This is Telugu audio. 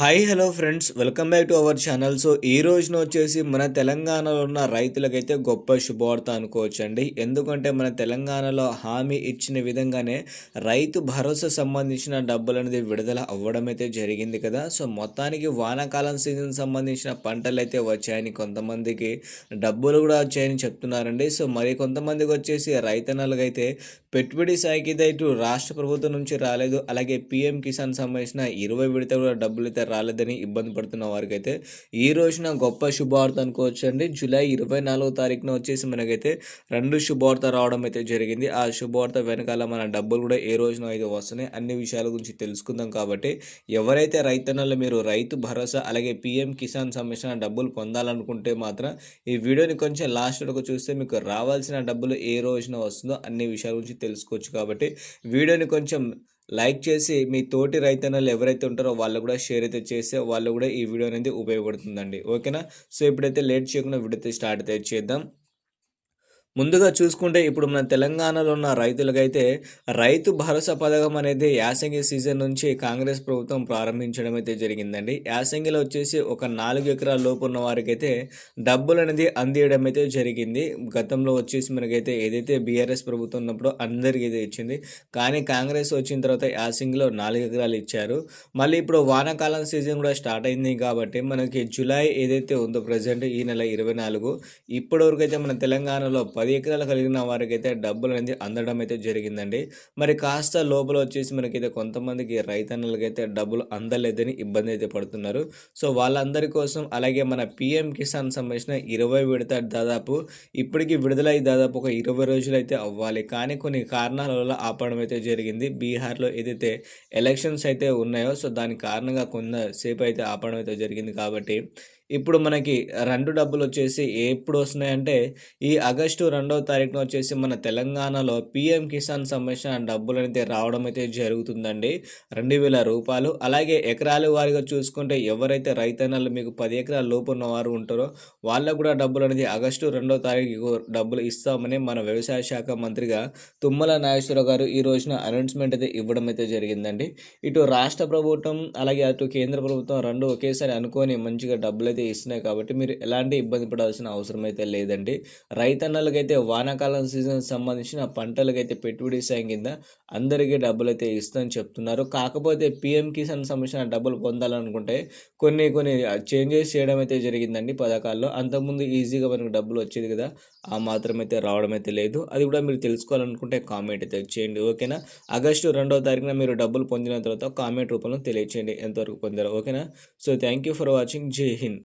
Hi hello friends welcome back to our channel so ఈ రోజున వచ్చేసి మన తెలంగాణలో ఉన్న రైతులకైతే గొప్ప శుభవార్త అనుకోవచ్చండి. ఎందుకంటే మన తెలంగాణలో హామీ ఇచ్చిన విధంగానే రైతు భరోసా సంబంధించిన డబ్బులు అనేది విడుదల అవ్వడం అయితే జరిగింది కదా. సో మొత్తానికి వానాకాలం సీజన్ సంబంధించిన పంటలు అయితే వచ్చాయని కొంతమందికి డబ్బులు కూడా వచ్చాయని చెప్తున్నారండి. సో మరి కొంతమందికి వచ్చేసి రైతన్నలకు అయితే పెట్టుబడి సాయికి ఇటు రాష్ట్ర ప్రభుత్వం నుంచి రాలేదు. అలాగే పిఎం కిసాన్ సంబంధించిన ఇరవై విడత కూడా డబ్బులు అయితే రాలేదని ఇబ్బంది పడుతున్న వారికి అయితే ఈ రోజున గొప్ప శుభవార్త అనుకోవచ్చు అండి జూలై ఇరవై నాలుగో తారీఖున వచ్చేసి మనకైతే రెండు శుభవార్త రావడం అయితే జరిగింది. ఆ శుభవార్త వెనకాల మన డబ్బులు కూడా ఏ రోజున అయితే వస్తున్నాయి అన్ని విషయాల గురించి తెలుసుకుందాం కాబట్టి ఎవరైతే రైతన్నలు మీరు రైతు భరోసా అలాగే పిఎం కిసాన్ సంబంధించిన డబ్బులు పొందాలనుకుంటే మాత్రం ఈ వీడియోని కొంచెం లాస్ట్ వరకు చూస్తే మీకు రావాల్సిన డబ్బులు ఏ రోజున వస్తుందో అన్ని విషయాల గురించి తెలుసుకోవచ్చు కాబట్టి వీడియోని కొంచెం లైక్ చేసి మీ తోటి రైతన్నలు ఎవరైతే ఉంటారో వాళ్ళు కూడా షేర్ అయితే చేస్తే వాళ్ళు కూడా ఈ వీడియో అనేది ఉపయోగపడుతుందండి. ఓకేనా? సో ఇప్పుడైతే లేట్ చేయకుండా వీడియో అయితే స్టార్ట్ అయితే చేద్దాం. ముందుగా చూసుకుంటే ఇప్పుడు మన తెలంగాణలో ఉన్న రైతులకైతే రైతు భరోసా పథకం అనేది యాసంగి సీజన్ నుంచి కాంగ్రెస్ ప్రభుత్వం ప్రారంభించడం అయితే జరిగిందండి. యాసంగిలో వచ్చేసి ఒక నాలుగు ఎకరాల లోపు ఉన్న వారికైతే డబ్బులు అనేది అందియడం అయితే జరిగింది. గతంలో వచ్చేసి మనకైతే ఏదైతే బీఆర్ఎస్ ప్రభుత్వం ఉన్నప్పుడు అందరికీ అయితే ఇచ్చింది. కానీ కాంగ్రెస్ వచ్చిన తర్వాత యాసంగిలో నాలుగు ఎకరాలు ఇచ్చారు. మళ్ళీ ఇప్పుడు వానాకాలం సీజన్ కూడా స్టార్ట్ అయింది కాబట్టి మనకి జూలై ఏదైతే ఉందో ప్రజెంట్ ఈ నెల ఇరవై నాలుగు ఇప్పటివరకు అయితే మన తెలంగాణలో పది ఎకరాలు కలిగిన వారికి అయితే డబ్బులు అనేది అందడం అయితే జరిగిందండి. మరి కాస్త లోపల వచ్చేసి మనకైతే కొంతమందికి రైతన్నలకైతే డబ్బులు అందలేదని ఇబ్బంది అయితే పడుతున్నారు. సో వాళ్ళందరి కోసం అలాగే మన పిఎం కిసాన్ సంబంధించిన ఇరవై విడత దాదాపు ఇప్పటికి విడుదలై దాదాపు ఒక ఇరవై రోజులు అయితే అవ్వాలి. కానీ కొన్ని కారణాల వల్ల ఆపడం అయితే జరిగింది. బీహార్లో ఏదైతే ఎలక్షన్స్ అయితే ఉన్నాయో సో దాని కారణంగా కొంతసేపు అయితే ఆపడం అయితే జరిగింది కాబట్టి ఇప్పుడు మనకి రెండు డబ్బులు వచ్చేసి ఎప్పుడు వస్తున్నాయంటే ఈ ఆగస్టు రెండవ తారీఖున వచ్చేసి మన తెలంగాణలో పిఎం కిసాన్ సంబంధించిన డబ్బులు అయితే రావడం అయితే జరుగుతుందండి. రెండు వేల రూపాయలు. అలాగే ఎకరాలు వారిగా చూసుకుంటే ఎవరైతే రైతన్నలు మీకు పది ఎకరాల లోపు ఉన్న వారు ఉంటారో వాళ్ళకు కూడా డబ్బులు అనేది ఆగస్టు రెండవ తారీఖు డబ్బులు ఇస్తామని మన వ్యవసాయ శాఖ మంత్రిగా తుమ్మల నాగేశ్వరరావు గారు ఈ రోజున అనౌన్స్మెంట్ అయితే ఇవ్వడం అయితే జరిగిందండి. ఇటు రాష్ట్ర ప్రభుత్వం అలాగే అటు కేంద్ర ప్రభుత్వం రెండు ఒకేసారి అనుకొని మంచిగా డబ్బులు అయితే ఇస్తున్నాయి కాబట్టి మీరు ఎలాంటి ఇబ్బంది పడాల్సిన అవసరం అయితే లేదండి. రైతన్నలకైతే వానాకాలం సీజన్ సంబంధించిన పంటలకైతే పెట్టుబడి సాయం కింద అందరికీ డబ్బులు అయితే ఇస్తామని చెప్తున్నారు. కాకపోతే పిఎం కిసాన్ సంబంధించిన డబ్బులు పొందాలనుకుంటే కొన్ని కొన్ని చేంజెస్ చేయడం అయితే జరిగిందండి పథకాల్లో. అంతకుముందు ఈజీగా మనకు డబ్బులు వచ్చేది కదా ఆ మాత్రం అయితే రావడం అయితే లేదు. అది కూడా మీరు తెలుసుకోవాలనుకుంటే కామెంట్ అయితే చేయండి ఓకేనా? ఆగస్టు రెండవ తారీఖున మీరు డబ్బులు పొందిన తర్వాత కామెంట్ రూపంలో తెలియచేయండి ఎంతవరకు పొందారు ఓకేనా? So thank you for watching. జై హింద్.